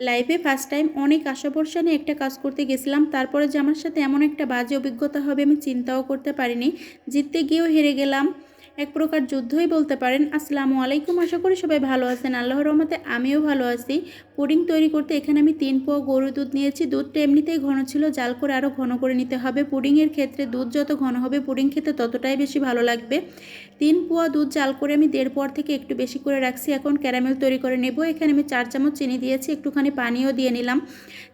লাইফে first time অনেক আশা ভরসা নিয়ে একটা কাজ করতে গেছিলাম। তারপরে যে আমার সাথে এমন একটা বাজে অভিজ্ঞতা হবে আমি চিন্তাও করতে পারিনি। জিততে গিয়েও হেরে গেলাম। এক প্রকার যুদ্ধই বলতে পারেন। আসসালামু আলাইকুম, আশা করি সবাই ভালো আছেন। আল্লাহর রহমতে আমিও ভালো আছি। পুডিং তৈরি করতে এখানে আমি তিন পোয়া গরুর দুধ নিয়েছি। দুধটা এমনিতেই ঘন ছিল, জাল করে আরও ঘন করে নিতে হবে। পুডিংয়ের ক্ষেত্রে দুধ যত ঘন হবে, পুডিং খেতে ততটাই বেশি ভালো লাগবে। তিন পোয়া দুধ জাল করে আমি দেড় পোয়ার থেকে একটু বেশি করে রাখছি। এখন ক্যারামেল তৈরি করে নেব। এখানে আমি চার চামচ চিনি দিয়েছি, একটুখানি পানিও দিয়ে নিলাম।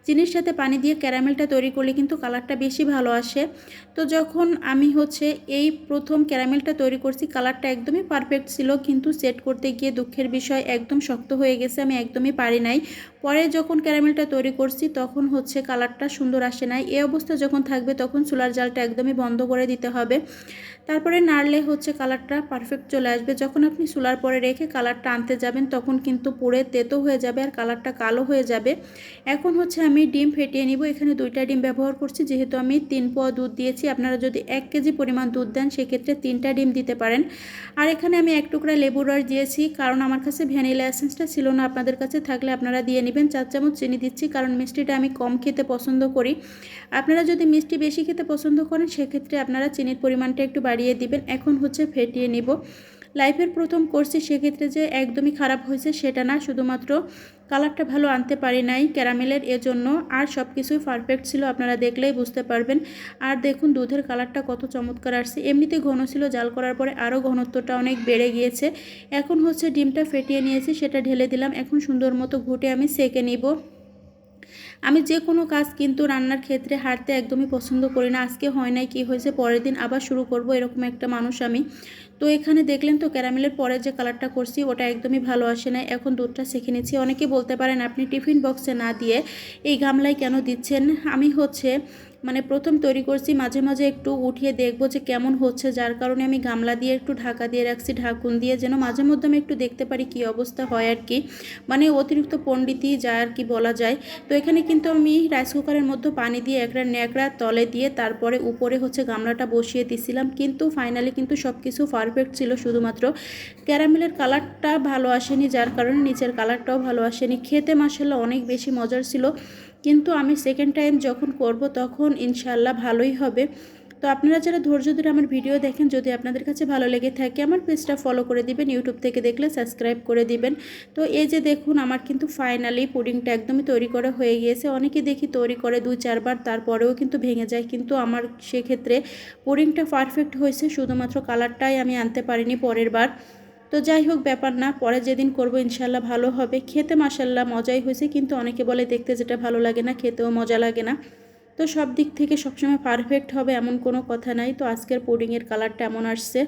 চিনির সাথে পানি দিয়ে ক্যারামেলটা তৈরি করলে কিন্তু কালারটা বেশি ভালো আসে। তো যখন আমি হচ্ছে এই প্রথম ক্যারামেলটা তৈরি করছি কালারটা একদমই পারফেক্ট ছিল, কিন্তু সেট করতে গিয়ে দুঃখের বিষয় একদম শক্ত হয়ে গেছে, আমি একদমই পারি নাই। পরে যখন ক্যারামেলটা তৈরি করছি, তখন হচ্ছে কালারটা সুন্দর আসে নাই। এই অবস্থা যখন থাকবে, তখন চুলার জালটা একদমই বন্ধ করে দিতে হবে। তারপরে নাড়লে হচ্ছে কালারটা পারফেক্ট চলে আসবে। যখন আপনি চুলার পরে রেখে কালারটা আনতে যাবেন, তখন কিন্তু পুড়ে তেতো হয়ে যাবে আর কালারটা কালো হয়ে যাবে। এখন হচ্ছে আমি ডিম ফেটিয়ে নিব। এখানে দুইটা ডিম ব্যবহার করছি। যেহেতু আমি তিন পোয়া দুধ দিয়েছি, আপনারা যদি এক কেজি পরিমাণ দুধ দেন, সেক্ষেত্রে তিনটা ডিম দিতে পারেন। আর এখানে আমি এক টুকরা লেবুর রস দিয়েছি, কারণ আমার কাছে ভ্যানিলা এসেন্সটা ছিল না। আপনাদের কাছে থাকলে আপনারা দিয়ে নেবেন। চার চামচ চিনি দিচ্ছি, কারণ মিষ্টিটা আমি কম খেতে পছন্দ করি। আপনারা যদি মিষ্টি বেশি খেতে পছন্দ করেন, সেক্ষেত্রে আপনারা চিনির পরিমাণটা একটু বাড়িয়ে দিবেন। এখন হচ্ছে ফেটিয়ে নিব। লাইফের প্রথম করছি সেক্ষেত্রে যে একদমই খারাপ হয়েছে সেটা না, শুধুমাত্র কালারটা ভালো আনতে পারি নাই ক্যারামেলের এজন্য। আর সব কিছুই পারফেক্ট ছিল, আপনারা দেখলেই বুঝতে পারবেন। আর দেখুন, দুধের কালারটা কত চমৎকার আসছে। এমনিতে ঘন ছিল, জাল করার পরে আরও ঘনত্বটা অনেক বেড়ে গিয়েছে। এখন হচ্ছে ডিমটা ফেটিয়ে নিয়েছি, সেটা ঢেলে দিলাম। এখন সুন্দর মতো ঘুটে আমি সেকে নিব। আমি যে কোনো কাজ কিন্তু রান্নার ক্ষেত্রে হারতে একদমই পছন্দ করি না। আজকে হয় নাই, কি হয়েছে, পরের দিন আবার শুরু করব এরকম একটা মানুষ আমি। তো এখানে দেখলেন তো, ক্যারামেলের পরে যে কালারটা করছি, ওটা একদমই ভালো আসে না এখন দুধটা শিখে নিচ্ছি। অনেকে বলতে পারেন, আপনি টিফিন বক্সে না দিয়ে এই গামলায় কেন দিচ্ছেন? আমি হচ্ছে মানে প্রথম তৈরি করছি, মাঝে মাঝে একটু উঠিয়ে দেখব যে কেমন হচ্ছে। যার কারণে আমি গামলা দিয়ে একটু ঢাকা দিয়ে রাখছি, ঢাকুন দিয়ে যেন মাঝে মধ্যে আমি একটু দেখতে পারি কি অবস্থা হয় আর কি। মানে অতিরিক্ত পণ্ডিতই যা আর কি বলা যায়। তো এখানে কিন্তু আমি রাইস কুকারের মধ্যে পানি দিয়ে একটা ন্যাকড়া তলে দিয়ে তারপরে উপরে হচ্ছে গামলাটা বসিয়ে দিছিলাম। কিন্তু ফাইনালি কিন্তু সব কিছু পারফেক্ট ছিল। শুধুমাত্র ক্যারামেলের কালারটা ভালো আসেনি, যার কারণে নিচের কালারটাও ভালো আসেনি। খেতে মাসাল্লাহ অনেক বেশি মজার ছিল। কিন্তু আমি সেকেন্ড টাইম যখন করব তখন ইনশাল্লাহ ভালোই হবে। তো আপনারা যারা ধৈর্য ধরে আমার ভিডিও দেখেন, যদি আপনাদের কাছে ভালো লেগে থাকে, আমার পেজটা ফলো করে দিবেন ইউটিউব থেকে দেখলে সাবস্ক্রাইব করে দিবেন। তো এই যে দেখুন, আমার কিন্তু ফাইনালি পুডিংটা একদমই তৈরি করা হয়ে গিয়েছে। অনেকে দেখি তৈরি করে দুই, চারবার, তারপরেও কিন্তু ভেঙে যায়। কিন্তু আমার সেক্ষেত্রে পুডিংটা পারফেক্ট হয়েছে, শুধুমাত্র কালারটাই আমি আনতে পারিনি পরের বার। তো যাই হোক, ব্যাপার না, পরে যেদিন করব ইনশাল্লাহ ভালো হবে। খেতে মাসাল্লাহ মজাই হয়েছে, কিন্তু অনেকে বলে দেখতে যেটা ভালো লাগে না, খেতেও মজা লাগে না। তো সব দিক থেকে সবসময় পারফেক্ট হবে এমন কোনো কথা নাই। তো আজকের পুডিংয়ের কালারটা এমন আসছে।